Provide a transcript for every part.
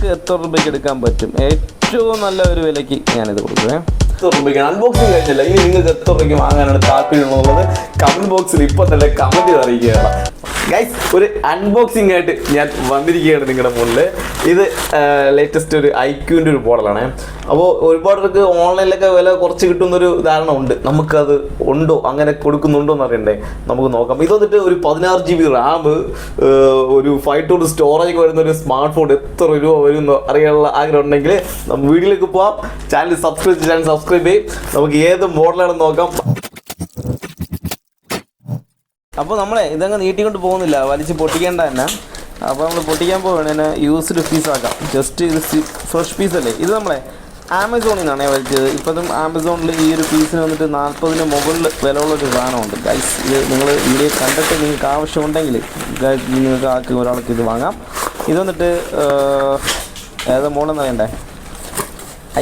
നിങ്ങൾക്ക് എത്ര രൂപയ്ക്ക് എടുക്കാൻ പറ്റും? ഏറ്റവും നല്ല ഒരു വിലയ്ക്ക് ഞാനിത് കൊടുക്കുവേ. എത്ര രൂപയ്ക്ക് കഴിഞ്ഞില്ല? ഇനി നിങ്ങൾക്ക് എത്ര രൂപയ്ക്ക് വാങ്ങാനാണ് താല്പര്യമുള്ളത്? കമന്റ് ബോക്സിൽ ഇപ്പൊ തന്നെ കമന്റ് അറിയിക്കുകയാണ്. ഗൈസ് ഒരു അൺബോക്സിംഗ് ആയിട്ട് ഞാൻ വന്നിരിക്കുകയാണ് നിങ്ങളുടെ മുന്നിൽ ഇത് ലേറ്റസ്റ്റ് ഒരു ഐക്യൂന്റെ ഒരു മോഡലാണ് അപ്പോൾ ഒരുപാട് പേർക്ക് ഓൺലൈനിലൊക്കെ വില കുറച്ച് കിട്ടുന്നൊരു ധാരണ ഉണ്ട്. നമുക്കത് ഉണ്ടോ? അങ്ങനെ കൊടുക്കുന്നുണ്ടോ എന്ന് അറിയണ്ടേ നമുക്ക് നോക്കാം. ഇത് വന്നിട്ട് ഒരു പതിനാറ് ജി ബി റാം ഒരു ഫൈവ് ടു സ്റ്റോറേജ് വരുന്ന ഒരു സ്മാർട്ട് ഫോൺ എത്ര രൂപ വരുമെന്ന് അറിയാനുള്ള ആഗ്രഹം ഉണ്ടെങ്കിൽ വീഡിയോയിലേക്ക് പോവാം. ചാനൽ സബ്സ്ക്രൈബ് ചാനൽ സബ്സ്ക്രൈബ് ചെയ്യും. നമുക്ക് ഏത് മോഡലാണെന്ന് നോക്കാം. അപ്പോൾ നമ്മളെ ഇതങ്ങ് നീട്ടിക്കൊണ്ട് പോകുന്നില്ല. വലിച്ച് പൊട്ടിക്കേണ്ട തന്നെ. അപ്പോൾ നമ്മൾ പൊട്ടിക്കാൻ പോവുകയാണ് യൂസ്ഡ് പീസ് ആക്കാം. ജസ്റ്റ് ഇത് ഫ്രഷ് അല്ലേ? ഇത് നമ്മളെ ആമസോണിൽ നിന്നാണ് വലിച്ചത്. ഇപ്പോഴും ആമസോണിൽ ഈ ഒരു പീസിന് വന്നിട്ട് നാൽപ്പതിന് മുകളിൽ വിലയുള്ളൊരു സാധനമുണ്ട്. ഗൈസ് ഇത് നിങ്ങൾ വീഡിയോ കണ്ടിട്ട് നിങ്ങൾക്ക് ആവശ്യമുണ്ടെങ്കിൽ നിങ്ങൾക്ക് ആൾക്ക് ഒരാൾക്ക് ഇത് വാങ്ങാം. ഇത് വന്നിട്ട് ഏതാ മോളെന്ന് വേണ്ടേ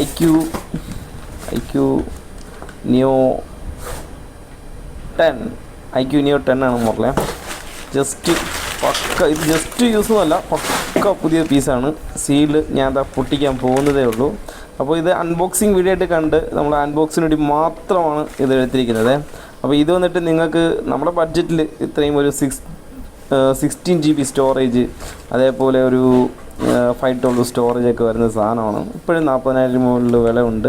I Q I Q new ten. I Q neo ten ആണ് മോഡലേ ജസ്റ്റ് പക്ക ഇത് ജസ്റ്റ് യൂസ് അല്ല പക്ക പുതിയ പീസാണ് സീൽ ഞാൻ അതാ പൊട്ടിക്കാൻ പോകുന്നതേ ഉള്ളൂ. അപ്പോൾ ഇത് അൺബോക്സിങ് വീഡിയോ ആയിട്ട് കണ്ട് നമ്മൾ അൺബോക്സിന് വേണ്ടി മാത്രമാണ് ഇത് എടുത്തിരിക്കുന്നത്. അപ്പോൾ ഇത് വന്നിട്ട് നിങ്ങൾക്ക് നമ്മുടെ ബഡ്ജറ്റിൽ ഇത്രയും ഒരു six sixteen G B storage അതേപോലെ ഒരു ഫൈവ് ട്വൽവ് സ്റ്റോറേജ് ഒക്കെ വരുന്ന സാധനമാണ്. ഇപ്പോഴും നാൽപ്പതിനായിരം മുകളിൽ വില ഉണ്ട്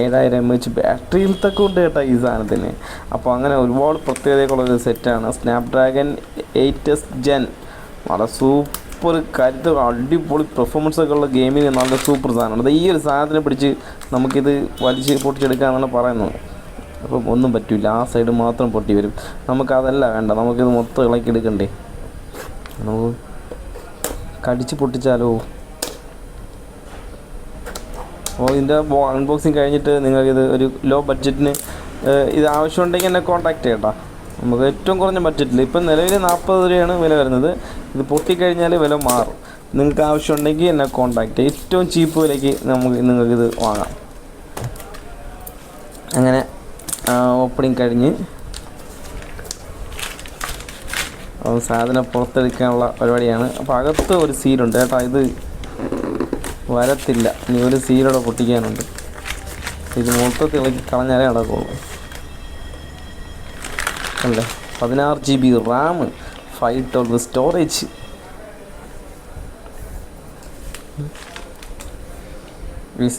ഏഴായിരം എം എച്ച് ബാറ്ററിയിലത്തൊക്കെ ഉണ്ട് കേട്ടോ ഈ സാധനത്തിന്. അപ്പോൾ അങ്ങനെ ഒരുപാട് പ്രത്യേകതകളുള്ളൊരു സെറ്റാണ് സ്നാപ്ഡ്രാഗൺ എയ്റ്റ് എസ് ജെൻ വളരെ സൂപ്പർ കരുത്ത് അടിപൊളി പെർഫോമൻസ് ഒക്കെ ഉള്ള ഗെയിമിന് നല്ല സൂപ്പർ സാധനമാണ്. ഈ ഒരു സാധനത്തിനെ പിടിച്ച് നമുക്കിത് വലിച്ച് പൊട്ടിച്ചെടുക്കാമെന്നാണ് പറയുന്നത് അപ്പം ഒന്നും പറ്റില്ല ആ സൈഡ് മാത്രം പൊട്ടി വരും. നമുക്കതല്ല വേണ്ട. നമുക്കിത് മൊത്തം ഇളക്കി എടുക്കണ്ടേ നമുക്ക് കടിച്ച് പൊട്ടിച്ചാലോ? അപ്പോൾ ഇതിന്റെ അൺബോക്സിങ് കഴിഞ്ഞിട്ട് നിങ്ങൾക്കിത് ഒരു ലോ ബഡ്ജറ്റിന് ഇത് ആവശ്യമുണ്ടെങ്കിൽ എന്നെ കോൺടാക്റ്റ് ചെയ്യട്ടോ. നമുക്ക് ഏറ്റവും കുറഞ്ഞ ബഡ്ജറ്റിൽ ഇപ്പം നിലവിൽ നാൽപ്പത് രൂപയാണ് വില വരുന്നത്. ഇത് പൊട്ടിക്കഴിഞ്ഞാൽ വില മാറും. നിങ്ങൾക്ക് ആവശ്യമുണ്ടെങ്കിൽ എന്നെ കോൺടാക്റ്റ് ചെയ്യും. ഏറ്റവും ചീപ്പ് വിലയ്ക്ക് നമുക്ക് നിങ്ങൾക്കിത് വാങ്ങാം. അങ്ങനെ ഓപ്പണിങ് കഴിഞ്ഞ് അപ്പോൾ സാധനം പുറത്തെടുക്കാനുള്ള പരിപാടിയാണ്. അപ്പോൾ അകത്ത് ഒരു സീലുണ്ട് കേട്ടോ. ഇത് വരത്തില്ല. ഇനി ഒരു സീലോടെ പൊട്ടിക്കാനുണ്ട്. ഇത് മൊത്തത്തിൽ ഇളക്കി കളഞ്ഞാലേ നടക്കുള്ളൂ. അല്ലേ? പതിനാറ് G B RAM five twelve storage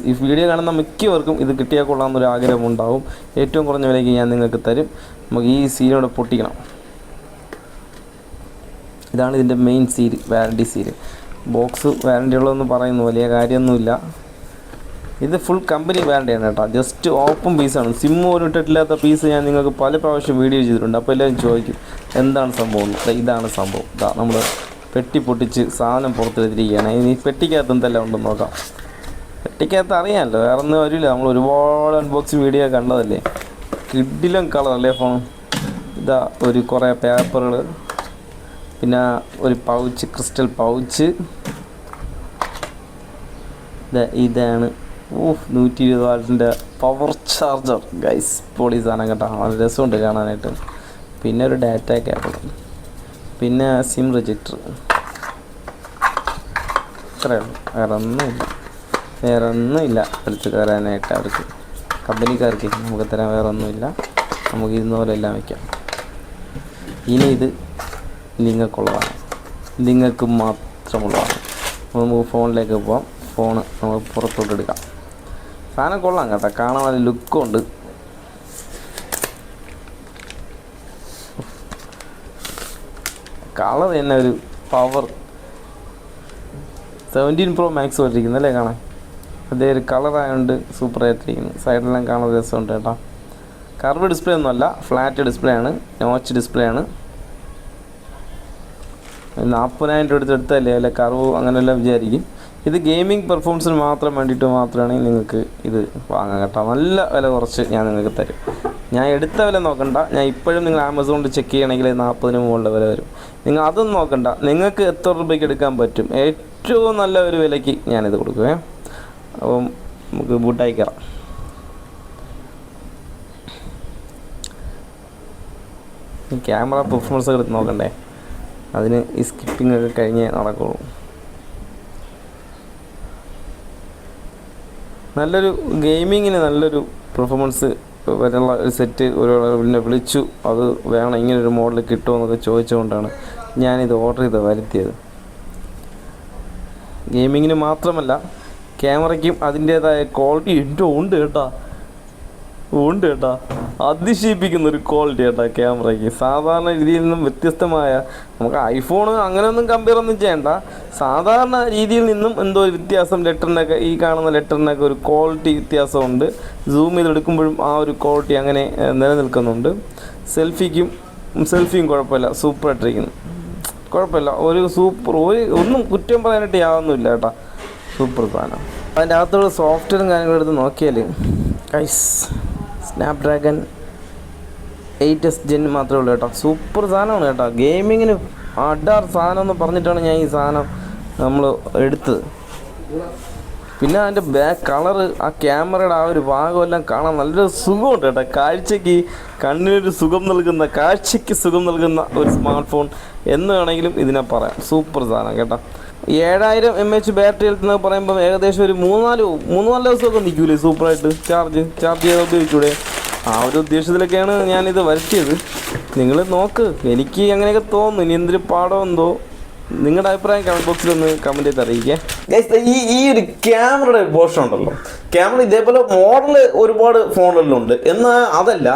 ഈ വീഡിയോ കാണുന്ന മിക്കവർക്കും ഇത് കിട്ടിയാൽ കൊള്ളാമെന്നൊരു ആഗ്രഹം ഉണ്ടാവും ഏറ്റവും കുറഞ്ഞ വിലയ്ക്ക് ഞാൻ നിങ്ങൾക്ക് തരും. നമുക്ക് ഈ സീനോടെ പൊട്ടിക്കണം. ഇതാണ് ഇതിന്റെ main seal warranty seal box warranty ഉള്ളതെന്ന് പറയുന്നു വലിയ കാര്യമൊന്നുമില്ല. ഇത് ഫുൾ കമ്പനി വാറണ്ടിയാണ് കേട്ടോ. ജസ്റ്റ് ഓപ്പൺ പീസാണ് സിം പോലും ഇട്ടിട്ടില്ലാത്ത പീസ് ഞാൻ നിങ്ങൾക്ക് പല പ്രാവശ്യം വീഡിയോ ചെയ്തിട്ടുണ്ട്. അപ്പോൾ എല്ലാവരും ചോദിക്കും എന്താണ് സംഭവം? ഇതാണ് സംഭവം. ഇതാ നമ്മൾ പെട്ടി പൊട്ടിച്ച് സാധനം പുറത്തെടുത്തിരിക്കുകയാണ് ഇനി പെട്ടിക്കകത്ത് എന്തെല്ലാം ഉണ്ടെന്ന് നോക്കാം. പെട്ടിക്കകത്ത് അറിയാമല്ലോ വേറെ ഒന്നും വരില്ല നമ്മൾ ഒരുപാട് അൺബോക്സിങ് വീഡിയോ കണ്ടതല്ലേ? കിഡിലും കളർ അല്ലേ ഫോൺ ഇതാ ഒരു കുറേ പേപ്പറുകൾ പിന്നെ ഒരു പൗച്ച് ക്രിസ്റ്റൽ പൗച്ച് ഇതാണ്. ഓഹ് നൂറ്റി ഇരുപത് വാൾട്ടിന്റെ പവർ ചാർജർ ഗൈസ് പൊളി സാധനം കേട്ടോ. വളരെ രസമുണ്ട് കാണാനായിട്ട്. പിന്നെ ഒരു ഡാറ്റ കേബിൾ പിന്നെ സിം റിജക്ടർ ഇത്രയേ ഉള്ളൂ. വേറെ ഒന്നുമില്ല. വേറെ ഒന്നുമില്ല. എടുത്ത് കയറാനായിട്ട് അവർക്ക്. കമ്പനിക്കാർക്ക് നമുക്ക് തരാൻ വേറെ ഒന്നുമില്ല. നമുക്ക് ഇരുന്ന എല്ലാം വയ്ക്കാം ഇനി ഇത് നിങ്ങൾക്കുള്ളതാണ് നിങ്ങൾക്ക് മാത്രമുള്ളതാണ്. അപ്പോൾ നമുക്ക് ഫോണിലേക്ക് പോവാം. ഫോണ് നമുക്ക് പുറത്തോട്ട് എടുക്കാം. സാധനം കൊള്ളാം കേട്ടോ. കാണാൻ നല്ല ലുക്കും ഉണ്ട് കളർ തന്നെ ഒരു പവർ. സെവന്റീൻ പ്രോ മാക്സ് പോലിരിക്കുന്നു അല്ലേ കാണാൻ? അതേ ഒരു കളറായതുകൊണ്ട് സൂപ്പർ ആയിട്ടിരിക്കുന്നു. സൈഡിലെല്ലാം കാണാൻ രസമുണ്ട് കേട്ടോ. കർവ് ഡിസ്പ്ലേ ഒന്നുമല്ല. ഫ്ലാറ്റ് ഡിസ്പ്ലേ ആണ്. നോച്ച് ഡിസ്പ്ലേ ആണ്. നാൽപ്പതിനായിരം രൂപ എടുത്ത് അല്ലെ കറവ് അങ്ങനെയെല്ലാം വിചാരിക്കും. ഇത് ഗെയിമിംഗ് പെർഫോമൻസിന് മാത്രം വേണ്ടിയിട്ട് മാത്രമാണെങ്കിൽ നിങ്ങൾക്ക് ഇത് വാങ്ങാം കേട്ടോ. നല്ല വില കുറച്ച് ഞാൻ നിങ്ങൾക്ക് തരും. ഞാൻ എടുത്ത വില നോക്കണ്ട. ഞാൻ ഇപ്പോഴും നിങ്ങൾ ആമസോണിൽ ചെക്ക് ചെയ്യണമെങ്കിൽ നാൽപ്പതിന് മുകളിലെ വില വരും. നിങ്ങൾ അതൊന്നും നോക്കണ്ട. നിങ്ങൾക്ക് എത്ര രൂപയ്ക്ക് എടുക്കാൻ പറ്റും? ഏറ്റവും നല്ല ഒരു വിലയ്ക്ക് ഞാനിത് കൊടുക്കുവേ. അപ്പം നമുക്ക് ബൂട്ടായി കയറാം ക്യാമറ പെർഫോമൻസ് എടുത്ത് നോക്കണ്ടേ? അതിന് ഈ സ്കിപ്പിംഗ് ഒക്കെ കഴിഞ്ഞേ നടക്കുള്ളൂ. നല്ലൊരു ഗെയിമിങ്ങിന് നല്ലൊരു പെർഫോമൻസ് വരെയുള്ള ഒരു സെറ്റ് ഒരു പിന്നെ വിളിച്ചു. അത് വേണം ഇങ്ങനൊരു മോഡൽ കിട്ടുമോ എന്നൊക്കെ ചോദിച്ചുകൊണ്ടാണ് ഞാനിത് ഓർഡർ ചെയ്ത് വരുത്തിയത്. ഗെയിമിങ്ങിന് മാത്രമല്ല ക്യാമറയ്ക്കും അതിന്റേതായ ക്വാളിറ്റി ഏറ്റവും ഉണ്ട് കേട്ടാ. ഉണ്ട് ഏട്ടാ അതിശയിപ്പിക്കുന്ന ഒരു ക്വാളിറ്റി ഏട്ടാ ക്യാമറയ്ക്ക് സാധാരണ രീതിയിൽ നിന്നും വ്യത്യസ്തമായ നമുക്ക് ഐഫോൺ അങ്ങനെയൊന്നും കമ്പയർ ഒന്നും ചെയ്യണ്ട. സാധാരണ രീതിയിൽ നിന്നും എന്തോ ഒരു വ്യത്യാസം ലെറ്ററിനൊക്കെ ഈ കാണുന്ന ലെറ്ററിനൊക്കെ ഒരു ക്വാളിറ്റി വ്യത്യാസമുണ്ട്. സൂം ചെയ്തെടുക്കുമ്പോഴും ആ ഒരു ക്വാളിറ്റി അങ്ങനെ നിലനിൽക്കുന്നുണ്ട്. സെൽഫിക്കും സെൽഫിയും കുഴപ്പമില്ല. സൂപ്പറായിട്ടിരിക്കുന്നു കുഴപ്പമില്ല. ഒരു സൂപ്പർ ഒരു ഒന്നും കുറ്റം പറയാനായിട്ട് യാതൊന്നുമില്ല കേട്ടാ. സൂപ്പർ സാധനം. അതിന്റെ അകത്തുള്ള സോഫ്റ്റ്വെയറും കാര്യങ്ങളും എടുത്ത് നോക്കിയാൽ കൈസ് സ്നാപ്ഡ്രാഗൺ എയ്റ്റ് എസ് ജെൻ മാത്രമേ ഉള്ളൂ കേട്ടോ. സൂപ്പർ സാധനമാണ് കേട്ടോ. ഗെയിമിങ്ങിന് അഡാർ സാധനം എന്ന് പറഞ്ഞിട്ടാണ് ഞാൻ ഈ സാധനം നമ്മൾ എടുത്തത്. പിന്നെ അതിന്റെ ബാക്ക് കളറ് ആ ക്യാമറയുടെ ആ ഒരു ഭാഗമെല്ലാം കാണാൻ നല്ലൊരു സുഖമുണ്ട് കേട്ടോ. കാഴ്ചയ്ക്ക് കണ്ണിനൊരു സുഖം നൽകുന്ന കാഴ്ചയ്ക്ക് സുഖം നൽകുന്ന ഒരു സ്മാർട്ട് ഫോൺ എന്ന് വേണമെങ്കിലും ഇതിനെ പറയാം. സൂപ്പർ സാധനം കേട്ടോ. ഏഴായിരം എം എച്ച് ബാറ്ററി എടുത്തെന്ന് പറയുമ്പോൾ ഏകദേശം ഒരു മൂന്നാൽ മൂന്ന് നാല് ദിവസമൊക്കെ നിൽക്കൂലേ സൂപ്പറായിട്ട് ചാർജ് ചാർജ് ചെയ്ത് ഉപയോഗിച്ചൂടെ? ആ ഒരു ഉദ്ദേശത്തിലൊക്കെയാണ് ഞാനിത് വരുത്തിയത് നിങ്ങൾ നോക്ക് എനിക്ക് അങ്ങനെയൊക്കെ തോന്നുന്നു. ഇനി എന്തൊരു പാടമെന്തോ നിങ്ങളുടെ അഭിപ്രായം കമന്റ് ബോക്സിൽ ഒന്ന് കമന്റ് ചെയ്ത് അറിയിക്കേ. ഗൈസ് ഈ ഈ ഒരു ക്യാമറയുടെ പോർഷൻ ഉണ്ടല്ലോ. ക്യാമറ ഇതേപോലെ മോഡൽ ഒരുപാട് ഫോണുകളിലുണ്ട് എന്നാൽ അതല്ല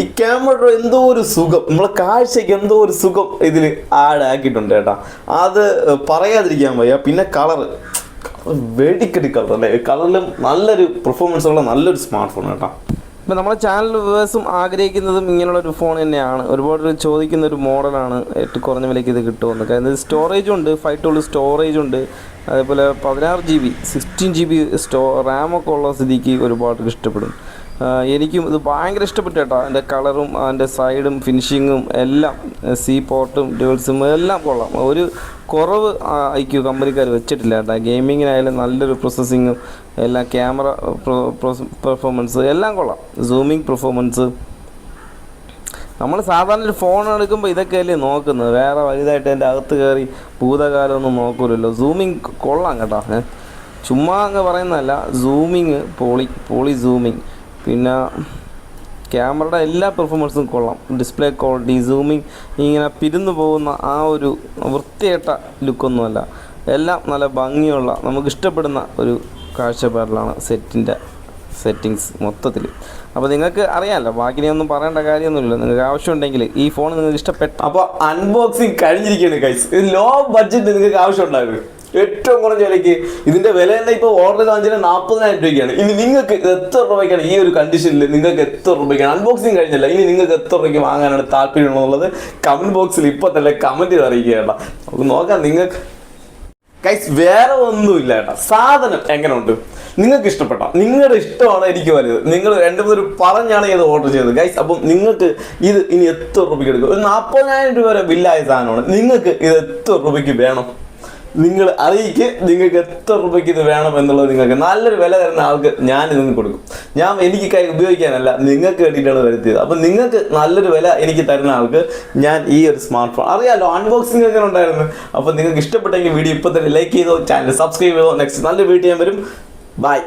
ഈ ക്യാമറയുടെ എന്തോ ഒരു സുഖം നമ്മളെ കാഴ്ചയ്ക്ക് എന്തോ ഒരു സുഖം ഇതിൽ ആഡ് ആക്കിയിട്ടുണ്ട് കേട്ടോ. അത് പറയാതിരിക്കാൻ വയ്യ. പിന്നെ കളറ് വെടിക്കടി കളർ അല്ലേ? കളറിലും നല്ലൊരു പെർഫോമൻസ് ഉള്ള നല്ലൊരു സ്മാർട്ട് ഫോൺ കേട്ടോ. ഇപ്പം നമ്മുടെ ചാനൽ വ്യൂവേഴ്സും ആഗ്രഹിക്കുന്നതും ഇങ്ങനെയുള്ള ഒരു ഫോൺ തന്നെയാണ്. ഒരുപാട് ചോദിക്കുന്ന ഒരു മോഡലാണ് ഏറ്റവും കുറഞ്ഞ വിലയ്ക്ക് ഇത് കിട്ടുമെന്ന്. കാരണം ഇത് സ്റ്റോറേജ് ഉണ്ട് ഫൈവ് ടോൾ സ്റ്റോറേജ് ഉണ്ട്. അതേപോലെ പതിനാറ് G B sixteen G B സ്റ്റോ റാമൊക്കെ ഉള്ള സ്ഥിതിക്ക് ഒരുപാട് ഇഷ്ടപ്പെടും. എനിക്കും ഇത് ഭയങ്കര ഇഷ്ടപ്പെട്ടു കേട്ടോ. അതിന്റെ കളറും അതിന്റെ സൈഡും ഫിനിഷിങ്ങും എല്ലാം സീ പോർട്ടും ഡ്യൂൾസും എല്ലാം കൊള്ളാം. ഒരു കുറവ് ഐക്യു കമ്പനിക്കാർ വെച്ചിട്ടില്ല കേട്ടോ. ഗെയിമിങ്ങിനായാലും നല്ലൊരു പ്രോസസ്സിങ്ങും എല്ലാം ക്യാമറ പെർഫോമൻസ് എല്ലാം കൊള്ളാം. Zooming performance. നമ്മൾ സാധാരണ ഒരു ഫോൺ എടുക്കുമ്പോൾ ഇതൊക്കെയല്ലേ നോക്കുന്നത്. വേറെ വലുതായിട്ട് എന്റെ അകത്ത് കയറി ഭൂതകാലമൊന്നും നോക്കൂലല്ലോ. സൂമിങ് കൊള്ളാം കേട്ടോ. ചുമ്മാ അങ്ങ് പറയുന്നതല്ല. സൂമിങ് പോളി പോളി സൂമിങ്. പിന്നെ ക്യാമറയുടെ എല്ലാ പെർഫോമൻസും കൊള്ളാം. ഡിസ്പ്ലേ ക്വാളിറ്റി സൂമിങ് ഇങ്ങനെ പിരിന്നു പോകുന്ന ആ ഒരു വൃത്തിയേട്ട ലുക്കൊന്നുമല്ല. എല്ലാം നല്ല ഭംഗിയുള്ള നമുക്ക് ഇഷ്ടപ്പെടുന്ന ഒരു കാഴ്ചപ്പാടിലാണ് സെറ്റിന്റെ സെറ്റിങ്സ് മൊത്തത്തിൽ. അപ്പോൾ നിങ്ങൾക്ക് അറിയാമല്ലോ ബാക്കി ഒന്നും പറയേണ്ട കാര്യമൊന്നുമില്ല. നിങ്ങൾക്ക് ആവശ്യമുണ്ടെങ്കിൽ ഈ ഫോൺ നിങ്ങൾക്ക് ഇഷ്ടപ്പെട്ട അപ്പോൾ അൺബോക്സിങ് കഴിഞ്ഞിരിക്കുകയാണ് കൈസ് ലോ ബഡ്ജറ്റ് നിങ്ങൾക്ക് ആവശ്യം ഉണ്ടായിരുന്നു ഏറ്റവും കുറഞ്ഞ വിലയ്ക്ക് ഇതിന്റെ വില തന്നെ ഇപ്പൊ ഓർഡർ കാണിച്ചാൽ നാൽപ്പതിനായിരം രൂപയ്ക്കാണ്. ഇനി നിങ്ങൾക്ക് എത്ര രൂപയ്ക്കാണ് ഈ ഒരു കണ്ടീഷനിൽ നിങ്ങൾക്ക് എത്ര രൂപയ്ക്കാണ്? അൺബോക്സിങ് കഴിഞ്ഞല്ല. ഇനി നിങ്ങൾക്ക് എത്ര രൂപയ്ക്ക് വാങ്ങാനാണ് താല്പര്യം എന്നുള്ളത് കമന്റ് ബോക്സിൽ ഇപ്പൊ തന്നെ കമന്റ് ചെയ്ത് അറിയിക്കുകയാണ് നമുക്ക് നോക്കാം നിങ്ങൾക്ക്. ഗൈസ് വേറെ ഒന്നുമില്ല കേട്ടോ. സാധനം എങ്ങനെയുണ്ട്? നിങ്ങൾക്ക് ഇഷ്ടപ്പെട്ട? നിങ്ങളുടെ ഇഷ്ടമാണ് എനിക്ക് വലുത്. നിങ്ങൾ രണ്ടും മൂന്ന് പറഞ്ഞാണ് ഇത് ഓർഡർ ചെയ്തത്. ഗൈസ് അപ്പം നിങ്ങൾക്ക് ഇത് ഇനി എത്ര രൂപയ്ക്ക് എടുക്കും? ഒരു നാൽപ്പതിനായിരം രൂപ വരെ ബില്ലായ സാധനമാണ്. നിങ്ങൾക്ക് ഇത് എത്ര രൂപയ്ക്ക് വേണം? നിങ്ങൾ അറിയിക്ക് നിങ്ങൾക്ക് എത്ര രൂപയ്ക്ക് ഇത് വേണം എന്നുള്ളത് നിങ്ങൾക്ക് നല്ലൊരു വില തരുന്ന ആൾക്ക് ഞാൻ ഇതിന് കൊടുക്കും. ഞാൻ എനിക്ക് കൈ ഉപയോഗിക്കാനല്ല നിങ്ങൾക്ക് വേണ്ടിയിട്ടാണ് വരുത്തിയത്. അപ്പം നിങ്ങൾക്ക് നല്ലൊരു വില എനിക്ക് തരുന്ന ആൾക്ക് ഞാൻ ഈ ഒരു സ്മാർട്ട് ഫോൺ അറിയാമല്ലോ അൺബോക്സിംഗ് എങ്ങനെ ഉണ്ടായിരുന്നു? അപ്പം നിങ്ങൾക്ക് ഇഷ്ടപ്പെട്ടെങ്കിൽ വീഡിയോ ഇപ്പം തന്നെ ലൈക്ക് ചെയ്തോ ചാനൽ സബ്സ്ക്രൈബ് ചെയ്തോ. നെക്സ്റ്റ് നല്ല വീഡിയോ ഞാൻ വരും. ബൈ